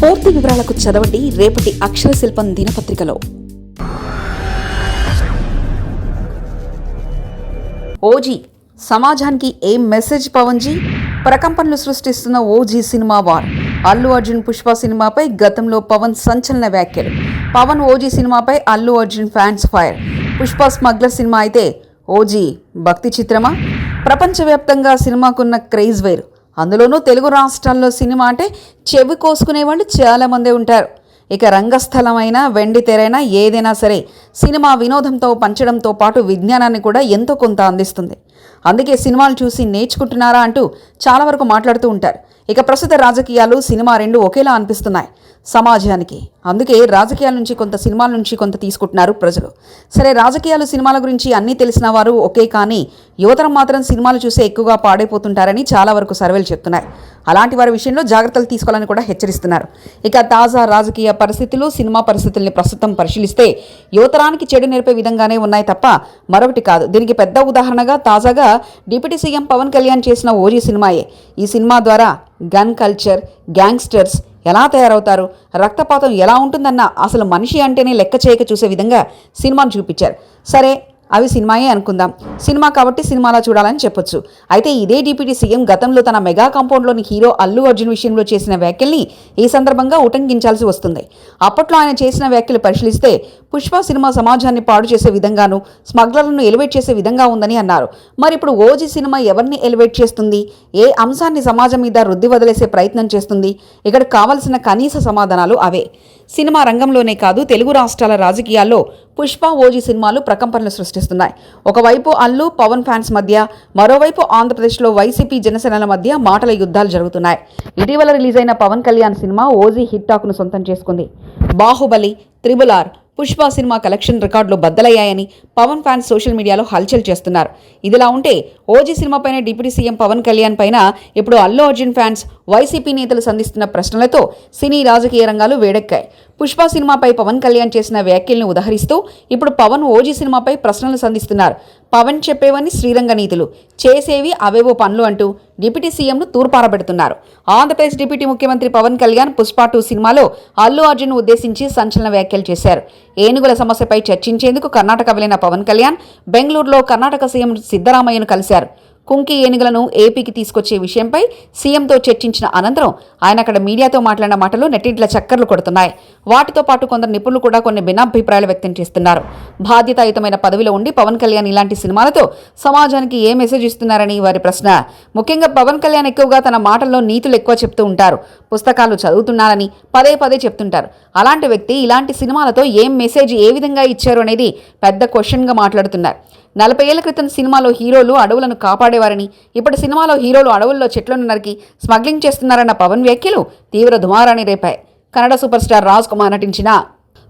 పూర్తి వివరాలకు చదవండి రేపటి అక్షర శిల్పం దినపత్రికలో. ఓజీ సమాజానికి ఏం మెసేజ్ పవన్జీ ప్రకంపనలు సృష్టిస్తున్న OG cinema war. Allu Arjun Pushpa సినిమాపై గతంలో పవన్ సంచలన వ్యాఖ్యలు. పవన్ ఓజీ సినిమాపై Allu Arjun fans fire. Pushpa smuggler cinema అయితే ఓజీ భక్తి చిత్రమా? ప్రపంచవ్యాప్తంగా సినిమాకున్న క్రేజ్ వేరు. అందులోనూ తెలుగు రాష్ట్రాల్లో సినిమా అంటే చెవి కోసుకునే వాళ్ళు చాలామందే ఉంటారు. ఇక రంగస్థలమైనా వెండి తెరైనా ఏదైనా సరే సినిమా వినోదంతో పంచడంతో పాటు విజ్ఞానాన్ని కూడా ఎంతో కొంత అందిస్తుంది. అందుకే సినిమాలు చూసి నేర్చుకుంటున్నారా అంటూ చాలా వరకు మాట్లాడుతూ ఉంటారు. ఇక ప్రస్తుత రాజకీయాలు సినిమా రెండు ఒకేలా అనిపిస్తున్నాయి సమాజానికి. అందుకే రాజకీయాల నుంచి కొంత సినిమాల నుంచి కొంత తీసుకుంటున్నారు ప్రజలు. సరే రాజకీయాలు సినిమాల గురించి అన్నీ తెలిసిన వారు ఒకే కానీ యువతరం మాత్రం సినిమాలు చూసే ఎక్కువగా పాడైపోతుంటారని చాలా వరకు సర్వేలు చెప్తున్నాయి. అలాంటి వారి విషయంలో జాగ్రత్తలు తీసుకోవాలని కూడా హెచ్చరిస్తున్నారు. ఇక తాజా రాజకీయ పరిస్థితులు సినిమా పరిస్థితుల్ని ప్రస్తుతం పరిశీలిస్తే యువతరానికి చెడు నేర్పే విధంగానే ఉన్నాయి తప్ప మరొకటి కాదు. దీనికి పెద్ద ఉదాహరణగా తాజాగా డిప్యూటీ సీఎం పవన్ కళ్యాణ్ చేసిన ఓజీ సినిమాయే. ఈ సినిమా ద్వారా గన్ కల్చర్ గ్యాంగ్స్టర్స్ ఎలా తయారవుతారు రక్తపాతం ఎలా ఉంటుందన్న అసలు మనిషి అంటేనే లెక్క చేయక చూసే విధంగా సినిమాను చూపించారు. సరే అవి సినిమాయే అనుకుందాం. సినిమా కాబట్టి సినిమాలా చూడాలని చెప్పొచ్చు. అయితే ఇదే డిప్యూటీ సీఎం గతంలో తన మెగా కాంపౌండ్లోని హీరో అల్లు అర్జున్ విషయంలో చేసిన వ్యాఖ్యల్ని ఈ సందర్భంగా ఉటంకించాల్సి వస్తుంది. అప్పట్లో ఆయన చేసిన వ్యాఖ్యలు పరిశీలిస్తే పుష్ప సినిమా సమాజాన్ని పాడు చేసే విధంగాను స్మగ్లర్లను ఎలివేట్ చేసే విధంగా ఉందని అన్నారు. మరి ఇప్పుడు ఓజీ సినిమా ఎవరిని ఎలివేట్ చేస్తుంది? ఏ అంశాన్ని సమాజం మీద రుద్ది వదిలేసే ప్రయత్నం చేస్తుంది? ఇక్కడ కావలసిన కనీస సమాధానాలు అవే. సినిమా రంగంలోనే కాదు తెలుగు రాష్ట్రాల రాజకీయాల్లో పుష్ప ఓజీ సినిమాలు ప్రకంపనలు సృష్టిస్తున్నాయి. ఒకవైపు అల్లు పవన్ ఫ్యాన్స్ మధ్య మరోవైపు ఆంధ్రప్రదేశ్లో వైసీపీ జనసేనల మధ్య మాటల యుద్ధాలు జరుగుతున్నాయి. ఇటీవల రిలీజ్ అయిన Pawan Kalyan cinema OG hit టాక్ను సొంతం చేసుకుంది. Baahubali triple R Pushpa cinema collection రికార్డులు బద్దలయ్యాయని పవన్ ఫ్యాన్స్ సోషల్ మీడియాలో హల్చల్ చేస్తున్నారు. ఇదిలా ఉంటే ఓజీ సినిమాపైన డిప్యూటీ సీఎం పవన్ కళ్యాణ్ పైన ఇప్పుడు అల్లు అర్జున్ ఫ్యాన్స్ వైసీపీ నేతలు సంధిస్తున్న ప్రశ్నలతో సినీ రాజకీయ రంగాలు వేడెక్కాయి. పుష్ప సినిమాపై పవన్ కళ్యాణ్ చేసిన వ్యాఖ్యలను ఉదహరిస్తూ ఇప్పుడు పవన్ ఓజీ సినిమాపై ప్రశ్నలు సంధిస్తున్నారు. పవన్ చెప్పేవని శ్రీరంగనీతులు చేసేవి అవేవో పనులు అంటూ డిప్యూటీ సీఎంను తూర్పారబెడుతున్నారు. ఆంధ్రప్రదేశ్ డిప్యూటీ ముఖ్యమంత్రి పవన్ కళ్యాణ్ పుష్ప టూ సినిమాలో అల్లు అర్జున్ ఉద్దేశించి సంచలన వ్యాఖ్యలు చేశారు. ఏనుగుల సమస్యపై చర్చించేందుకు కర్ణాటక వెళ్ళిన పవన్ కళ్యాణ్ బెంగళూరులో కర్ణాటక సీఎం సిద్దరామయ్యను కలిశారు. కుంకి ఏనుగులను ఏపీకి తీసుకొచ్చే విషయంపై సీఎంతో చర్చించిన అనంతరం ఆయన అక్కడ మీడియాతో మాట్లాడిన మాటలు నెట్టింట్ల చక్కర్లు కొడుతున్నాయి. వాటితో పాటు కొందరు నిపుణులు కూడా కొన్ని భిన్నాభిప్రాయాలు వ్యక్తం చేస్తున్నారు. బాధ్యతాయుతమైన పదవిలో ఉండి పవన్ కళ్యాణ్ ఇలాంటి సినిమాలతో సమాజానికి ఏ మెసేజ్ ఇస్తున్నారని వారి ప్రశ్న. ముఖ్యంగా పవన్ కళ్యాణ్ ఎక్కువగా తన మాటల్లో నీతులు ఎక్కువ చెప్తూ ఉంటారు. పుస్తకాలు చదువుతున్నారని పదే పదే చెప్తుంటారు. అలాంటి వ్యక్తి ఇలాంటి సినిమాలతో ఏం మెసేజ్ ఏ విధంగా ఇచ్చారు అనేది పెద్ద క్వశ్చన్గా మాట్లాడుతున్నారు. నలభై ఏళ్ళ క్రితం సినిమాలో హీరోలు అడవులను కాపాడేవారని ఇప్పటి సినిమాలో హీరోలు అడవుల్లో చెట్లను నరికి స్మగ్లింగ్ చేస్తున్నారన్న పవన్ వ్యాఖ్యలు తీవ్ర దుమారాన్ని రేపాయి. కన్నడ సూపర్ స్టార్ రాజ్ కుమార్ నటించిన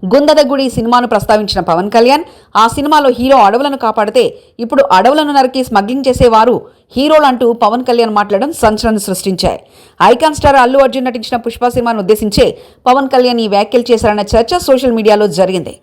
గుందదగుడి సినిమాను ప్రస్తావించిన పవన్ కళ్యాణ్ ఆ సినిమాలో హీరో అడవులను కాపాడితే ఇప్పుడు అడవులను నరికి స్మగ్లింగ్ చేసేవారు హీరోలు అంటూ పవన్ కళ్యాణ్ మాట్లాడడం సంచలనం సృష్టించాయి. ఐకాన్ స్టార్ అల్లు అర్జున్ నటించిన పుష్ప సినిమాను ఉద్దేశించే పవన్ కళ్యాణ్ ఈ వ్యాఖ్యలు చేశారన్న చర్చ సోషల్ మీడియాలో జరిగింది.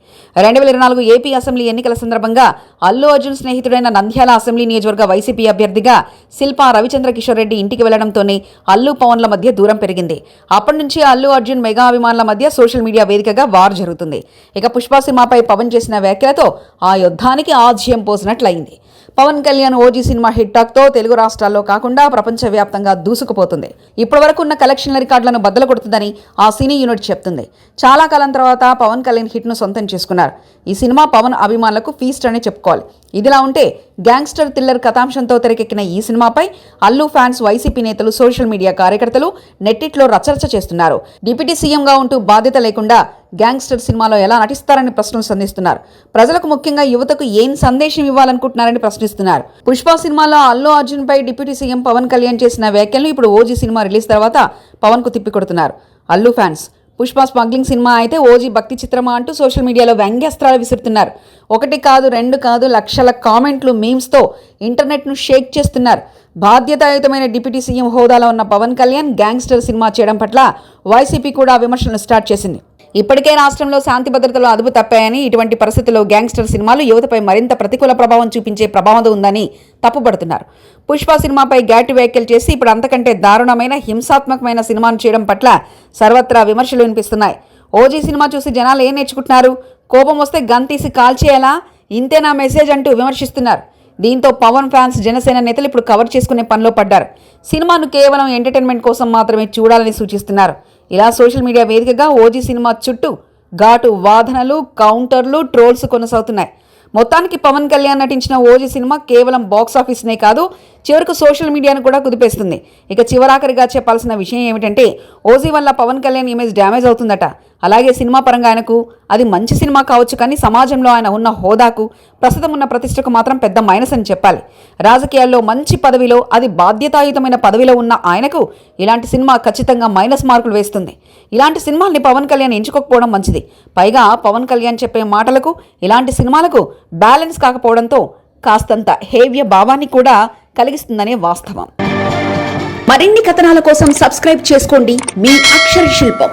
రెండు వేల ఇరవై నాలుగు ఏపీ అసెంబ్లీ ఎన్నికల సందర్భంగా అల్లు అర్జున్ స్నేహితుడైన నంద్యాల అసెంబ్లీ నియోజకవర్గ వైసీపీ అభ్యర్థిగా శిల్పా రవిచంద్ర కిషోర్ రెడ్డి ఇంటికి వెళ్ళడంతోనే అల్లు పవన్ల మధ్య దూరం పెరిగింది. అప్పటి నుంచి అల్లు అర్జున్ మెగా అభిమానుల మధ్య సోషల్ మీడియా వేదికగా వార్ జరుగుతుంది. ఇక పుష్ప సినిమాపై పవన్ చేసిన వ్యాఖ్యలతో ఆ యుద్ధానికి ఆజ్యం పోసినట్లయింది. Pawan Kalyan OG cinema hit టాక్తో Telugu రాష్ట్రాల్లో కాకుండా ప్రపంచవ్యాప్తంగా దూసుకుపోతుంది. ఇప్పటి వరకు ఉన్న కలెక్షన్ల రికార్డులను బద్దలు కొడుతుందని ఆ సినీ యూనిట్ చెప్తుంది. చాలా కాలం తర్వాత పవన్ కళ్యాణ్ హిట్ను సొంతం చేసుకున్నారు. ఈ సినిమా పవన్ అభిమానులకు ఫీస్ట్ అనే చెప్పుకోవాలి. ఇదిలా ఉంటే గ్యాంగ్స్టర్ థ్రిల్లర్ కథాంశంతో తెరకెక్కిన ఈ సినిమాపై అల్లు ఫ్యాన్స్ వైసీపీ నేతలు సోషల్ మీడియా కార్యకర్తలు నెట్టిట్లో రచరచ చేస్తున్నారు. డిప్యూటీ సీఎంగా ఉంటూ బాధ్యత లేకుండా గ్యాంగ్స్టర్ సినిమాలో ఎలా నటిస్తారని ప్రశ్నలు సంధిస్తున్నారు. ప్రజలకు ముఖ్యంగా యువతకు ఏం సందేశం ఇవ్వాలనుకుంటున్నారని ప్రశ్నిస్తున్నారు. పుష్ప సినిమాలో అల్లు అర్జున్ పై డిప్యూటీ సీఎం పవన్ కళ్యాణ్ చేసిన వ్యాఖ్యలను ఇప్పుడు ఓజీ సినిమా రిలీజ్ తర్వాత పవన్కు తిప్పికొడుతున్నారు. Allu fans Pushpa smuggling cinema అయితే ఓజీ భక్తి చిత్రమా అంటూ సోషల్ మీడియాలో వ్యంగ్యాస్త్రాలు విసురుతున్నారు. ఒకటి కాదు రెండు కాదు లక్షల కామెంట్లు మీమ్స్తో ఇంటర్నెట్ను షేక్ చేస్తున్నారు. బాధ్యతాయుతమైన డిప్యూటీ సీఎం హోదాలో ఉన్న పవన్ కళ్యాణ్ గ్యాంగ్స్టర్ సినిమా చేయడం పట్ల వైసీపీ కూడా విమర్శలను స్టార్ట్ చేసింది. ఇప్పటికే రాష్ట్రంలో శాంతి భద్రతలు అదుపు తప్పాయని ఇటువంటి పరిస్థితుల్లో గ్యాంగ్స్టర్ సినిమాలు యువతపై మరింత ప్రతికూల ప్రభావం చూపించే ప్రమాదం ఉందని తప్పుపడుతున్నారు పుష్ప సినిమాపై ఘాటు వ్యాఖ్యలు చేసి ఇప్పుడు అంతకంటే దారుణమైన హింసాత్మకమైన సినిమాను చేయడం పట్ల సర్వత్రా విమర్శలు వినిపిస్తున్నాయి. ఓజీ సినిమా చూసి జనాలు ఏం నేర్చుకుంటున్నారు? కోపం వస్తే గన్ తీసి కాల్చేయాలా ఇంతే నా మెసేజ్ అంటూ విమర్శిస్తున్నారు. దీంతో పవన్ ఫ్యాన్స్ జనసేన నేతలు ఇప్పుడు కవర్ చేసుకునే పనిలో పడ్డారు. సినిమాను కేవలం ఎంటర్టైన్మెంట్ కోసం మాత్రమే చూడాలని సూచిస్తున్నారు. ఇలా సోషల్ మీడియా వేదికగా ఓజీ సినిమా చుట్టూ ఘాటు వాదనలు కౌంటర్లు ట్రోల్స్ కొనసాగుతున్నాయి. మొత్తానికి పవన్ కళ్యాణ్ నటించిన ఓజీ సినిమా కేవలం బాక్స్ ఆఫీస్నే కాదు చివరకు సోషల్ మీడియాను కూడా కుదిపేస్తుంది. ఇక చివరాఖరిగా చెప్పాల్సిన విషయం ఏమిటంటే ఓజీ వల్ల పవన్ కళ్యాణ్ ఇమేజ్ డ్యామేజ్ అవుతుందట. అలాగే సినిమా పరంగా ఆయనకు అది మంచి సినిమా కావచ్చు కానీ సమాజంలో ఆయన ఉన్న హోదాకు ప్రస్తుతం ఉన్న ప్రతిష్టకు మాత్రం పెద్ద మైనస్ అని చెప్పాలి. రాజకీయాల్లో మంచి పదవిలో అది బాధ్యతాయుతమైన పదవిలో ఉన్న ఆయనకు ఇలాంటి సినిమా ఖచ్చితంగా మైనస్ మార్కులు వేస్తుంది. ఇలాంటి సినిమాల్ని పవన్ కళ్యాణ్ ఎంచుకోకపోవడం మంచిది. పైగా పవన్ కళ్యాణ్ చెప్పే మాటలకు ఇలాంటి సినిమాలకు బ్యాలెన్స్ కాకపోవడంతో కాస్తంత హేవ్య భావాన్ని కూడా కలిగిస్తుందనే వాస్తవం. మరిన్ని కథనాల కోసం సబ్స్క్రైబ్ చేసుకోండి. మీ అక్షర శిల్పం.